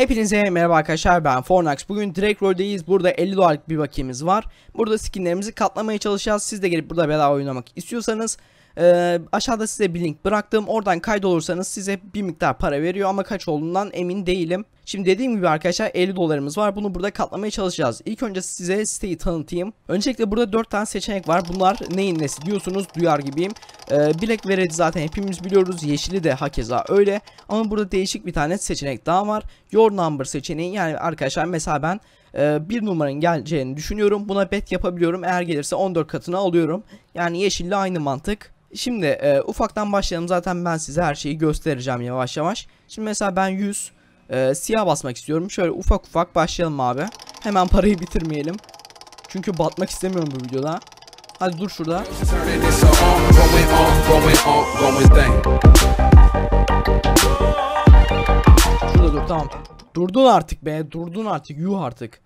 Hepinize merhaba arkadaşlar ben Fornax. Bugün direkt roldeyiz. Burada 50 dolarlık bir bakiyemiz var. Burada skinlerimizi katlamaya çalışacağız. Siz de gelip burada bedava oynamak istiyorsanız e, aşağıda size bir link bıraktım. Oradan kaydolursanız size bir miktar para veriyor ama kaç olduğundan emin değilim. Şimdi dediğim gibi arkadaşlar 50 dolarımız var. Bunu burada katlamaya çalışacağız. İlk önce size siteyi tanıtayım. Öncelikle burada 4 tane seçenek var. Bunlar neyin nesi diyorsunuz duyar gibiyim. Ee, Black ve zaten hepimiz biliyoruz. Yeşili de hakeza öyle. Ama burada değişik bir tane seçenek daha var. Your number seçeneği. Yani arkadaşlar mesela ben e, bir numaranın geleceğini düşünüyorum. Buna bet yapabiliyorum. Eğer gelirse 14 katını alıyorum. Yani yeşille aynı mantık. Şimdi e, ufaktan başlayalım. Zaten ben size her şeyi göstereceğim yavaş yavaş. Şimdi mesela ben 100 e, siyah basmak istiyorum. Şöyle ufak ufak başlayalım abi. Hemen parayı bitirmeyelim. Çünkü batmak istemiyorum bu videoda. Hadi dur şurada. Şurada dur tamam. Durdun artık be. Durdun artık. Yuh artık.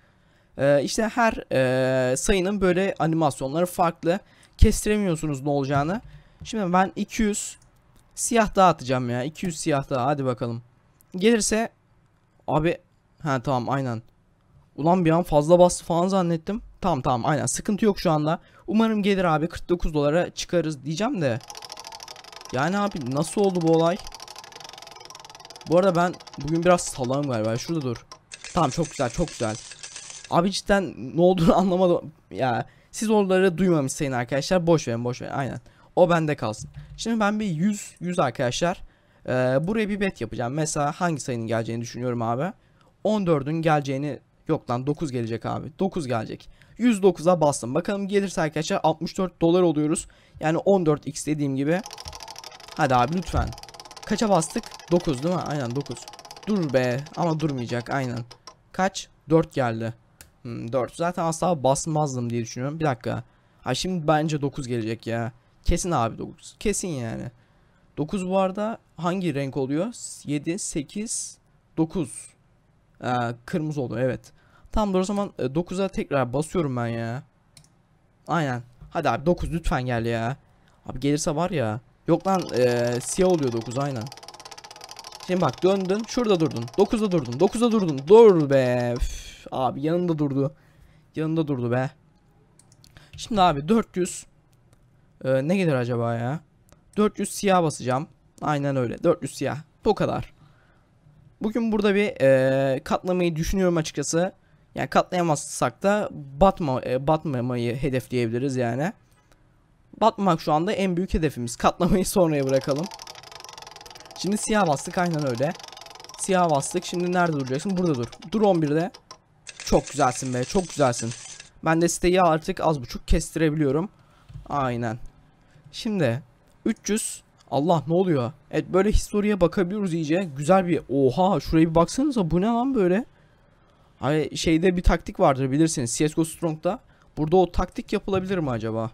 Ee, işte her e, sayının böyle animasyonları farklı. Kestiremiyorsunuz ne olacağını. Şimdi ben 200 siyah daha atacağım ya. 200 siyah daha. Hadi bakalım. Gelirse abi ha tamam aynen. Ulan bir an fazla bastı falan zannettim. Tamam tamam aynen sıkıntı yok şu anda. Umarım gelir abi 49 dolara çıkarız diyeceğim de. Yani abi nasıl oldu bu olay? Bu arada ben bugün biraz salağım galiba. Şurada dur. Tamam çok güzel çok güzel. Abi cidden ne olduğunu anlamadım. Ya siz oraları duymamış sayın arkadaşlar. Boş verin boş verin aynen. O bende kalsın. Şimdi ben bir 100 100 arkadaşlar. Ee, buraya bir bet yapacağım. Mesela hangi sayının geleceğini düşünüyorum abi. 14'ün geleceğini yok lan 9 gelecek abi. 9 gelecek. 109'a bastım. Bakalım gelirse arkadaşlar 64 dolar oluyoruz. Yani 14x dediğim gibi. Hadi abi lütfen. Kaça bastık? 9 değil mi? Aynen 9. Dur be ama durmayacak aynen. Kaç? 4 geldi. Hmm, 4. Zaten asla basmazdım diye düşünüyorum. Bir dakika. Ha şimdi bence 9 gelecek ya. Kesin abi 9. Kesin yani. 9 bu hangi renk oluyor? 7, 8, 9. Ee, kırmızı oluyor evet. Tamam o zaman 9'a tekrar basıyorum ben ya. Aynen. Hadi abi 9 lütfen gel ya. Abi gelirse var ya. Yok lan ee, siyah oluyor 9 aynen. Şimdi bak döndün şurada durdun. 9'da durdun. 9'da durdun. Dur be. Üf, abi yanında durdu. Yanında durdu be. Şimdi abi 400 ee, ne gelir acaba ya? 400 siyah basacağım. Aynen öyle. 400 siyah. Bu kadar. Bugün burada bir ee, katlamayı düşünüyorum açıkçası. Yani katlayamazsak da batma e, batmamayı hedefleyebiliriz yani. Batmamak şu anda en büyük hedefimiz. Katlamayı sonraya bırakalım. Şimdi siyah bastık aynen öyle. Siyah bastık. Şimdi nerede duracaksın? Burada dur. Dur 11'de. Çok güzelsin be. Çok güzelsin. Ben de siteyi artık az buçuk kestirebiliyorum. Aynen. Şimdi 300 Allah ne oluyor? Evet böyle historiye bakabiliyoruz iyice. Güzel bir oha şuraya bir baksanıza bu ne lan böyle? Hani şeyde bir taktik vardır bilirsiniz CSGO Strong'da. Burada o taktik yapılabilir mi acaba?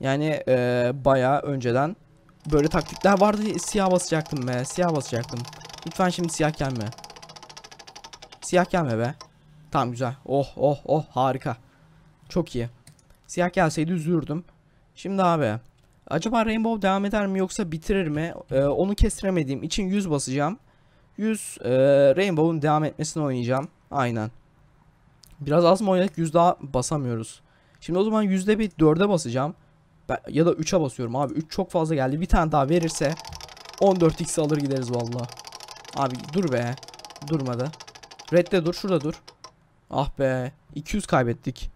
Yani ee, bayağı önceden böyle taktikler vardı. Siyah basacaktım be. Siyah basacaktım. Lütfen şimdi siyah gelme. Siyah gelme be. Tamam güzel. Oh oh oh harika. Çok iyi. Siyah gelseydi üzülürdüm. Şimdi abi. Acaba Rainbow devam eder mi yoksa bitirir mi? Ee, onu kestiremediğim için 100 basacağım. 100 e, Rainbow'un devam etmesini oynayacağım. Aynen. Biraz az mı oynadık? 100 daha basamıyoruz. Şimdi o zaman yüzde bir 4'e basacağım. Ben, ya da 3'e basıyorum abi. 3 çok fazla geldi. Bir tane daha verirse 14x alır gideriz valla. Abi dur be. Durmadı. Red'de dur. Şurada dur. Ah be. 200 kaybettik.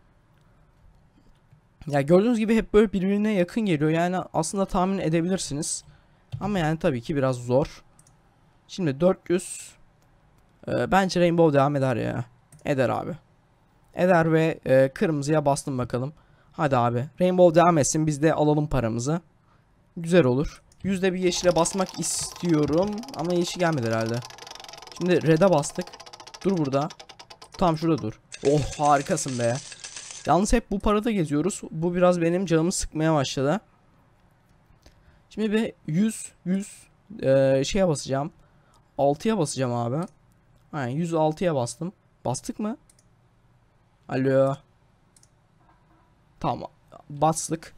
Ya gördüğünüz gibi hep böyle birbirine yakın geliyor. Yani aslında tahmin edebilirsiniz. Ama yani tabii ki biraz zor. Şimdi 400 e, bence Rainbow devam eder ya. Eder abi. Eder ve e, kırmızıya bastım bakalım. Hadi abi. Rainbow devam etsin. Biz de alalım paramızı. Güzel olur. Yüzde bir yeşile basmak istiyorum. Ama yeşil gelmedi herhalde. Şimdi red'e bastık. Dur burada. Tam şurada dur. Oh harikasın be. Yalnız hep bu parada geziyoruz. Bu biraz benim canımı sıkmaya başladı. Şimdi bir 100 100 e, şeye basacağım. 6'ya basacağım abi. Aynen 106'ya bastım. Bastık mı? Alo. Tamam. Bastık.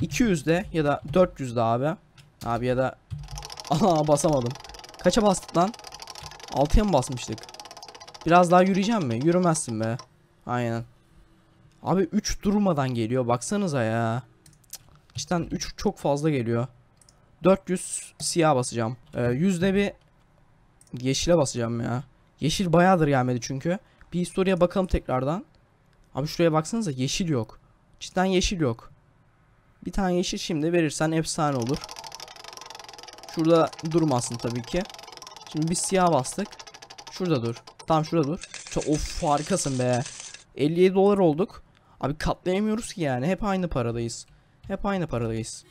200'de ya da 400'de abi. Abi ya da Aha basamadım. Kaça bastık lan? 6'ya mı basmıştık? Biraz daha yürüyeceğim mi? Yürümezsin be. Aynen. Abi 3 durmadan geliyor. Baksanıza ya. Cidden 3 çok fazla geliyor. 400 siyah basacağım. Ee, yüzde bir yeşile basacağım ya. Yeşil bayağıdır gelmedi çünkü. Bir historiye bakalım tekrardan. Abi şuraya baksanıza yeşil yok. Cidden yeşil yok. Bir tane yeşil şimdi verirsen efsane olur. Şurada durmasın tabii ki. Şimdi biz siyah bastık. Şurada dur. Tamam şurada dur. Of harikasın be. 57 dolar olduk. Abi katlayamıyoruz ki yani. Hep aynı paradayız. Hep aynı paradayız.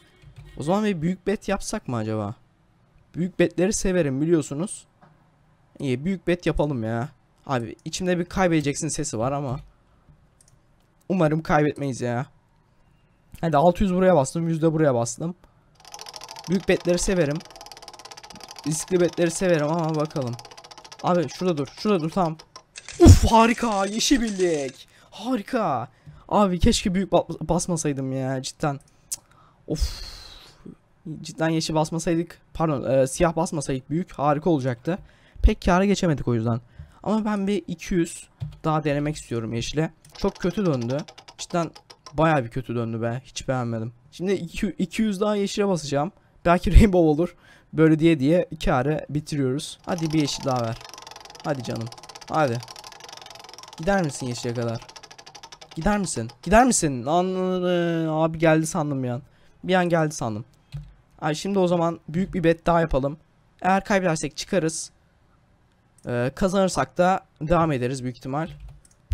O zaman bir büyük bet yapsak mı acaba? Büyük betleri severim biliyorsunuz. İyi büyük bet yapalım ya. Abi içimde bir kaybedeceksin sesi var ama. Umarım kaybetmeyiz ya. Hadi 600 buraya bastım. 100 de buraya bastım. Büyük betleri severim. Riskli betleri severim ama bakalım. Abi şurada dur. Şurada dur tamam. Uf harika. Yeşil birlik. Harika. Abi keşke büyük ba- basmasaydım ya cidden. Of. Cidden yeşil basmasaydık. Pardon e, siyah basmasaydık büyük harika olacaktı. Pek kâra geçemedik o yüzden. Ama ben bir 200 daha denemek istiyorum yeşile. Çok kötü döndü. Cidden Baya bir kötü döndü be. Hiç beğenmedim. Şimdi iki- 200 daha yeşile basacağım. Belki rainbow olur. Böyle diye diye kârı bitiriyoruz. Hadi bir yeşil daha ver. Hadi canım. Hadi. Gider misin yeşile kadar? Gider misin? Gider misin? Lan abi geldi sandım bir an. Bir an geldi sandım. Ay şimdi o zaman büyük bir bet daha yapalım. Eğer kaybedersek çıkarız. Ee, kazanırsak da devam ederiz büyük ihtimal.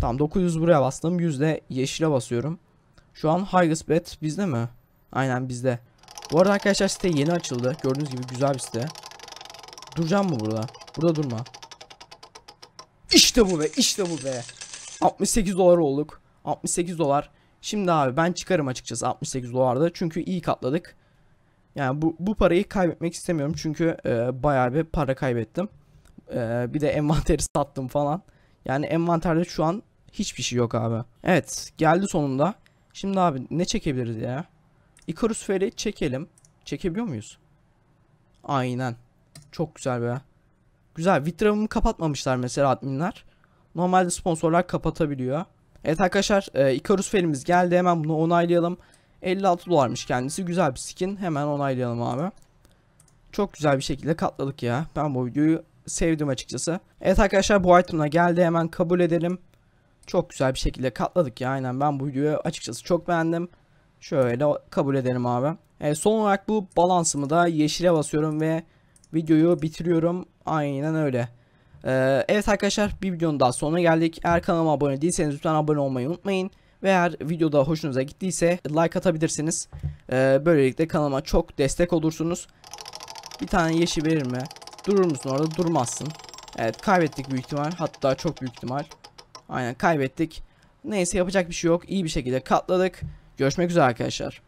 Tamam 900 buraya bastım. 100 de yeşile basıyorum. Şu an highest bet bizde mi? Aynen bizde. Bu arada arkadaşlar site yeni açıldı. Gördüğünüz gibi güzel bir site. Duracağım mı burada? Burada durma. İşte bu be, işte bu be. 68 dolar olduk. 68 dolar. Şimdi abi ben çıkarım açıkçası 68 dolarda. Çünkü iyi katladık. Yani bu, bu parayı kaybetmek istemiyorum. Çünkü e, bayağı bir para kaybettim. E, bir de envanteri sattım falan. Yani envanterde şu an hiçbir şey yok abi. Evet geldi sonunda. Şimdi abi ne çekebiliriz ya? Icarus Feri çekelim. Çekebiliyor muyuz? Aynen. Çok güzel be. Güzel. Vitramımı kapatmamışlar mesela adminler. Normalde sponsorlar kapatabiliyor. Evet arkadaşlar e, Icarus Feri'miz geldi. Hemen bunu onaylayalım. 56 dolarmış kendisi. Güzel bir skin. Hemen onaylayalım abi. Çok güzel bir şekilde katladık ya. Ben bu videoyu sevdim açıkçası. Evet arkadaşlar bu item'la geldi. Hemen kabul edelim. Çok güzel bir şekilde katladık ya aynen ben bu videoyu açıkçası çok beğendim. Şöyle kabul edelim abi. E, son olarak bu balansımı da yeşile basıyorum ve videoyu bitiriyorum. Aynen öyle. E, evet arkadaşlar bir videonun daha sonuna geldik. Eğer kanalıma abone değilseniz lütfen abone olmayı unutmayın. Ve eğer videoda hoşunuza gittiyse like atabilirsiniz. E, böylelikle kanalıma çok destek olursunuz. Bir tane yeşil verir mi? Durur musun orada? Durmazsın. Evet kaybettik büyük ihtimal. Hatta çok büyük ihtimal. Aynen kaybettik. Neyse yapacak bir şey yok. İyi bir şekilde katladık. Görüşmek üzere arkadaşlar.